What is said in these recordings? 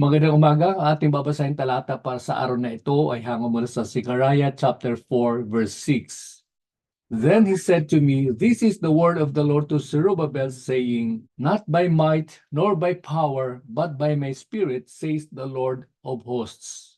Magandang umaga. Ang ating babasahin talata para sa araw na ito ay hango mula sa Zechariah chapter 4 verse 6. Then he said to me, This is the word of the Lord to Zerubbabel, saying, Not by might nor by power, but by my spirit, says the Lord of hosts.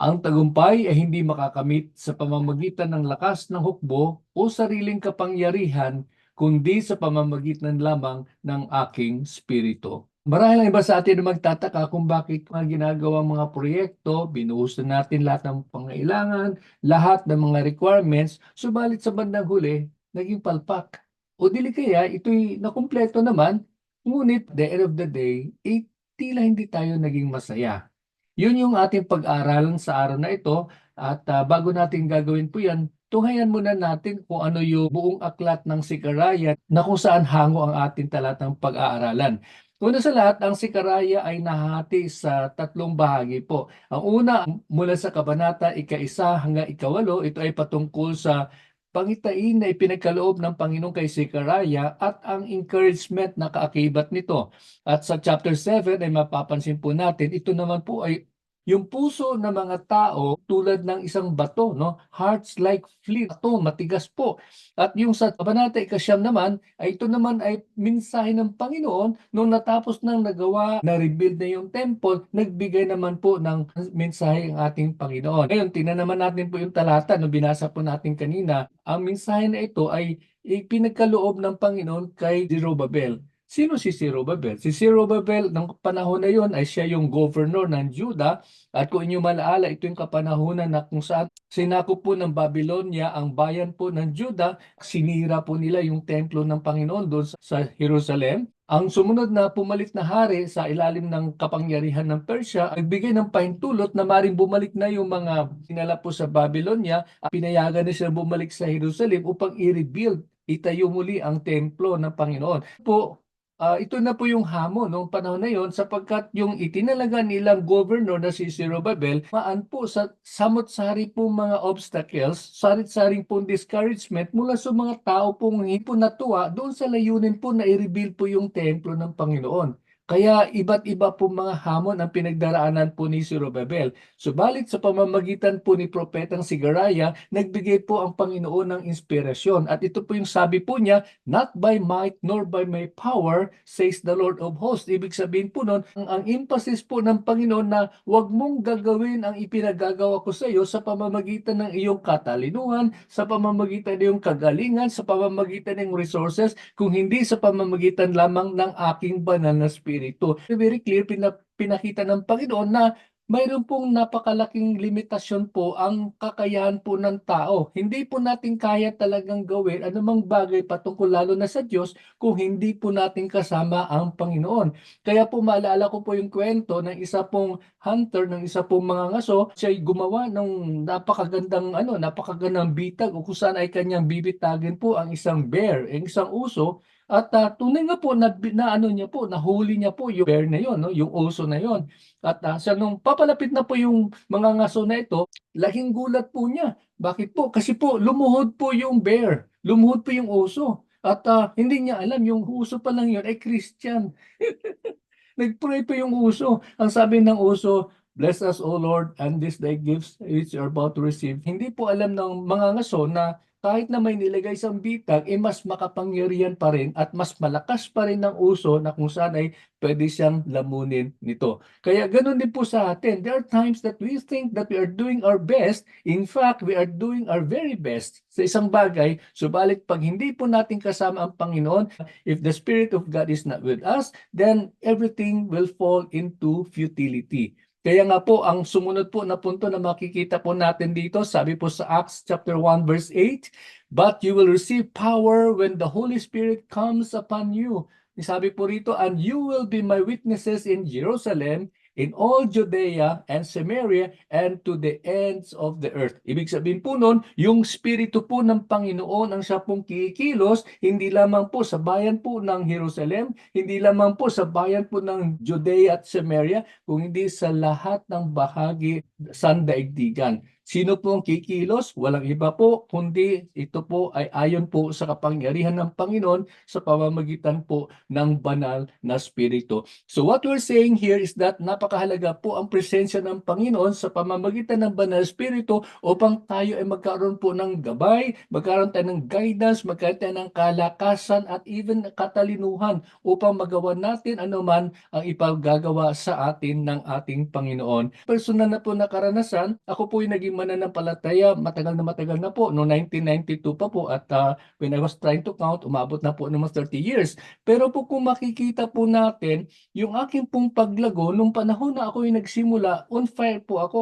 Ang tagumpay ay hindi makakamit sa pamamagitan ng lakas ng hukbo o sariling kapangyarihan, kundi sa pamamagitan lamang ng aking spirito. Marahil ang iba sa atin magtataka kung bakit mga ginagawang mga proyekto, binuhos na natin lahat ng pangailangan, lahat ng mga requirements, subalit sa bandang huli, naging palpak. O dili kaya, ito'y nakumpleto naman, ngunit the end of the day, eh, tila hindi tayo naging masaya. Yun yung ating pag-aaralan sa araw na ito at ah, bago natin gagawin po yan, tunghayan muna natin kung ano yung buong aklat ng Sikaraya na kung saan hango ang ating talatang pag-aaralan. Una sa lahat, ang Sikaraya ay nahati sa tatlong bahagi po. Ang una, mula sa kabanata ika-isa hanggang ikawalo, ito ay patungkol sa pangitain na ipinagkaloob ng Panginoon kay Sikaraya at ang encouragement na kaakibat nito. At sa chapter 7 ay mapapansin po natin, ito naman po ay yung puso ng mga tao tulad ng isang bato, no? Hearts like flint, bato, matigas po. At yung sa Kabanata Ikasyam naman, ay ito naman ay mensahe ng Panginoon nung natapos nang nagawa, na-rebuild na yung temple, nagbigay naman po ng mensahe ang ating Panginoon. Ngayon, tingnan naman natin po yung talata no binasa po natin kanina. Ang mensahe na ito ay ipinagkaloob ng Panginoon kay Zerubbabel. Sino si Zerubbabel? Si Zerubbabel ng panahon na yon ay siya yung governor ng Juda at kung inyo malaala ito yung kapanahunan na kung saan sinakop po ng Babylonia ang bayan po ng Juda, sinira po nila yung templo ng Panginoon doon sa- sa Jerusalem. Ang sumunod na pumalit na hari sa ilalim ng kapangyarihan ng Persya, nagbigay ng pahintulot na maring bumalik na yung mga sinala po sa Babylonia at pinayagan na sila bumalik sa Jerusalem upang i-rebuild, itayo muli ang templo ng Panginoon. Po, Ah, ito na po yung hamon noong panahon na yon sapagkat yung itinalaga nilang governor na si Zerubbabel maan po sa samot-sari pong mga obstacles, sarit-saring pong discouragement mula sa mga tao pong hindi po natuwa doon sa layunin po na i-rebuild po yung templo ng Panginoon. Kaya iba't iba po mga hamon ang pinagdaraanan po ni Zerubbabel. Subalit sa pamamagitan po ni Propetang Sigaraya, nagbigay po ang Panginoon ng inspirasyon. At ito po yung sabi po niya, Not by might nor by my power, says the Lord of hosts. Ibig sabihin po nun, ang, ang emphasis po ng Panginoon na huwag mong gagawin ang ipinagagawa ko sa iyo sa pamamagitan ng iyong katalinuhan, sa pamamagitan ng iyong kagalingan, sa pamamagitan ng resources, kung hindi sa pamamagitan lamang ng aking banal na spirito. Very clear, pina- pinakita ng Panginoon na mayroon pong napakalaking limitasyon po ang kakayahan po ng tao. Hindi po natin kaya talagang gawin anumang bagay patungkol lalo na sa Diyos kung hindi po natin kasama ang Panginoon. Kaya po maalala ko po yung kwento ng isa pong hunter, ng isa pong mga ngaso, siya gumawa ng napakagandang ano, napakagandang bitag o kung saan ay kanyang bibitagin po ang isang bear, ang isang uso at ah, tunay nga po na, na ano niya po, nahuli niya po yung bear na yon, no? yung uso na yon. At ah, siya nung papalapit na po yung mga ngaso na ito, laking gulat po niya. Bakit po? Kasi po lumuhod po yung bear, lumuhod po yung uso. At ah, hindi niya alam yung uso pa lang yun ay Christian. Nagpray po yung uso. Ang sabi ng uso, Bless us, O Lord, and this thy gifts which are about to receive. Hindi po alam ng mga ngaso na kahit na may nilagay sa bitag, eh mas makapangyarihan pa rin at mas malakas pa rin ng uso na kung saan ay pwede siyang lamunin nito. Kaya ganun din po sa atin. There are times that we think that we are doing our best. In fact, we are doing our very best sa isang bagay. Subalit pag hindi po natin kasama ang Panginoon, if the Spirit of God is not with us, then everything will fall into futility. Kaya nga po, ang sumunod po na punto na makikita po natin dito, sabi po sa Acts chapter 1 verse 8, But you will receive power when the Holy Spirit comes upon you. Sabi po rito, and you will be my witnesses in Jerusalem, in all Judea and Samaria, and to the ends of the earth. Ibig sabihin po nun, yung Espiritu po ng Panginoon ang siya pong kikilos, hindi lamang po sa bayan po ng Jerusalem, hindi lamang po sa bayan po ng Judea at Samaria, kung hindi sa lahat ng bahagi sandaigdigan. Sino po ang kikilos? Walang iba po, kundi ito po ay ayon po sa kapangyarihan ng Panginoon sa pamamagitan po ng banal na Espiritu. So what we're saying here is that napakahalaga po ang presensya ng Panginoon sa pamamagitan ng banal na Espiritu upang tayo ay magkaroon po ng gabay, magkaroon tayo ng guidance, magkaroon tayo ng kalakasan at even katalinuhan upang magawa natin anuman ang ipagagawa sa atin ng ating Panginoon. Personal na po na karanasan, ako po yung naging mananampalataya matagal na matagal na po, no 1992 pa po at ah, when I was trying to count, umabot na po mga 30 years. Pero po kung makikita po natin, yung aking pong paglago, nung panahon na ako yung nagsimula, on fire po ako.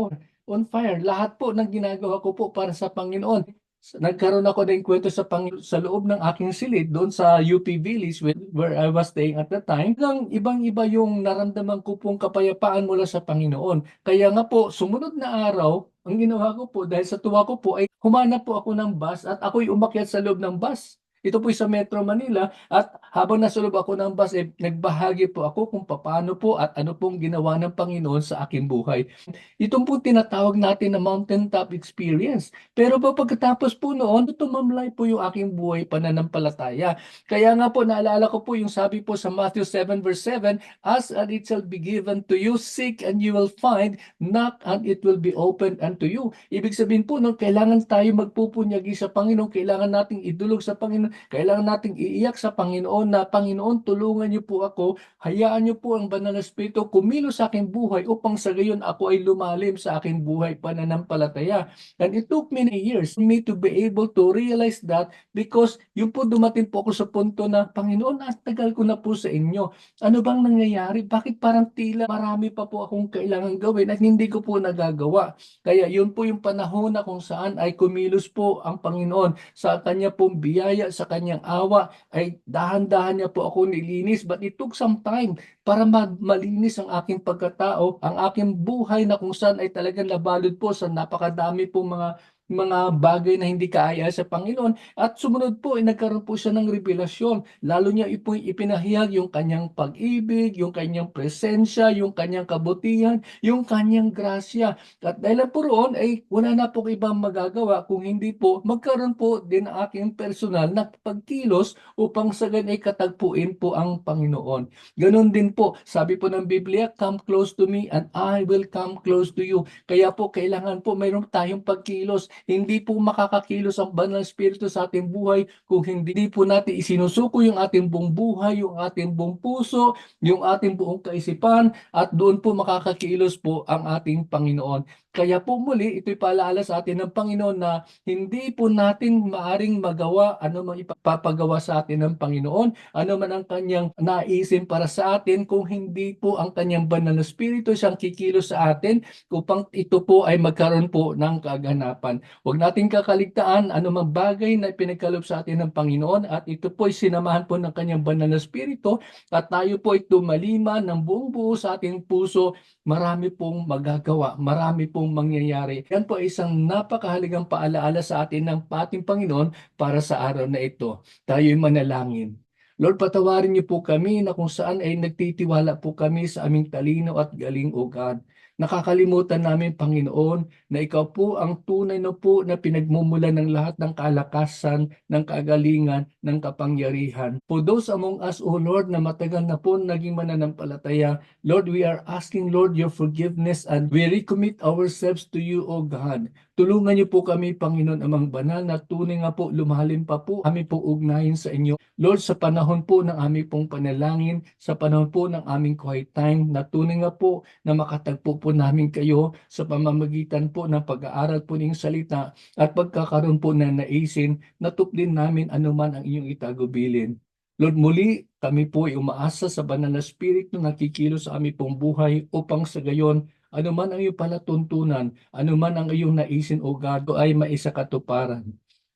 On fire. Lahat po ng ginagawa ko po para sa Panginoon. Nagkaroon ako ng kwento sa Panginoon sa loob ng aking silid doon sa UP Village where, I was staying at the time. Hanggang ibang-iba yung naramdaman ko pong kapayapaan mula sa Panginoon. Kaya nga po, sumunod na araw, ang ginawa ko po dahil sa tuwa ko po ay humanap po ako ng bus at ako'y umakyat sa loob ng bus. Ito po sa Metro Manila at habang nasa loob ako ng bus, eh, nagbahagi po ako kung paano po at ano pong ginawa ng Panginoon sa aking buhay. Itong po tinatawag natin na mountaintop experience. Pero po pagkatapos po noon, tumamlay po yung aking buhay pananampalataya. Kaya nga po naalala ko po yung sabi po sa Matthew 7 verse 7, Ask and it shall be given to you, seek and you will find, knock and it will be opened unto you. Ibig sabihin po, no, kailangan tayo magpupunyagi sa Panginoon, kailangan nating idulog sa Panginoon, kailangan nating iiyak sa Panginoon na, Panginoon, tulungan niyo po ako, hayaan niyo po ang banal na Espiritu kumilos sa aking buhay upang sa gayon ako ay lumalim sa aking buhay pananampalataya. And it took many years for me to be able to realize that because yung po dumating po ako sa punto na, Panginoon, ang tagal ko na po sa inyo. Ano bang nangyayari? Bakit parang tila marami pa po akong kailangan gawin at hindi ko po nagagawa? Kaya yun po yung panahon na kung saan ay kumilos po ang Panginoon sa kanya pong biyaya, sa kanyang awa, ay dahan-dahan niya po ako nilinis. But it took some time para ma- malinis ang aking pagkatao, ang aking buhay na kung saan ay talagang nabalod po sa napakadami pong mga mga bagay na hindi kaaya sa Panginoon at sumunod po ay nagkaroon po siya ng revelasyon lalo niya ipo ipinahayag yung kanyang pag-ibig yung kanyang presensya yung kanyang kabutihan yung kanyang grasya at dahil po roon ay wala na po ibang magagawa kung hindi po magkaroon po din aking personal na pagkilos upang sa ganun ay katagpuin po ang Panginoon Ganon din po, sabi po ng Biblia, come close to me and I will come close to you. Kaya po, kailangan po mayroon tayong pagkilos. Hindi po makakakilos ang banal na Espiritu sa ating buhay kung hindi po natin isinusuko yung ating buong buhay, yung ating buong puso, yung ating buong kaisipan, at doon po makakakilos po ang ating Panginoon. Kaya po muli, ito'y paalaala sa atin ng Panginoon na hindi po natin maaring magawa ano mang ipapagawa sa atin ng Panginoon, ano man ang kanyang naisin para sa atin kung hindi po ang kanyang banal na spirito siyang kikilos sa atin upang ito po ay magkaroon po ng kaganapan. Huwag nating kakaligtaan ano mang bagay na pinagkaloob sa atin ng Panginoon at ito po ay sinamahan po ng kanyang banal na spirito at tayo po ay tumalima ng buong buo sa ating puso marami pong magagawa, marami pong mangyayari. Yan po ay isang napakahalagang paalaala sa atin ng ating Panginoon para sa araw na ito. Tayo'y manalangin. Lord, patawarin niyo po kami na kung saan ay nagtitiwala po kami sa aming talino at galing o God. Nakakalimutan namin, Panginoon, na ikaw po ang tunay na po na pinagmumula ng lahat ng kalakasan, ng kagalingan, ng kapangyarihan. For those among us, O Lord, na matagal na po naging mananampalataya, Lord, we are asking, Lord, your forgiveness and we recommit ourselves to you, O God. Tulungan niyo po kami, Panginoon, amang banal na tunay nga po, lumalim pa po kami po ugnayin sa inyo. Lord, sa panahon po ng aming pong panalangin, sa panahon po ng aming quiet time, na tunay nga po na makatagpo po namin kayo sa pamamagitan po ng pag-aaral po ng salita at pagkakaroon po na naisin, natuplin namin anuman ang inyong itagubilin. Lord, muli kami po ay umaasa sa banal na spirito na nakikilos sa aming pong buhay upang sa gayon ano man ang iyong palatuntunan, ano man ang iyong naisin o God ay maisa katuparan.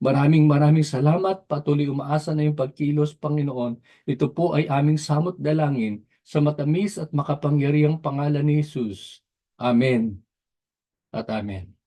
Maraming maraming salamat, patuloy umaasa na yung pagkilos, Panginoon. Ito po ay aming samot dalangin sa matamis at makapangyarihang pangalan ni Jesus. Amen at Amen.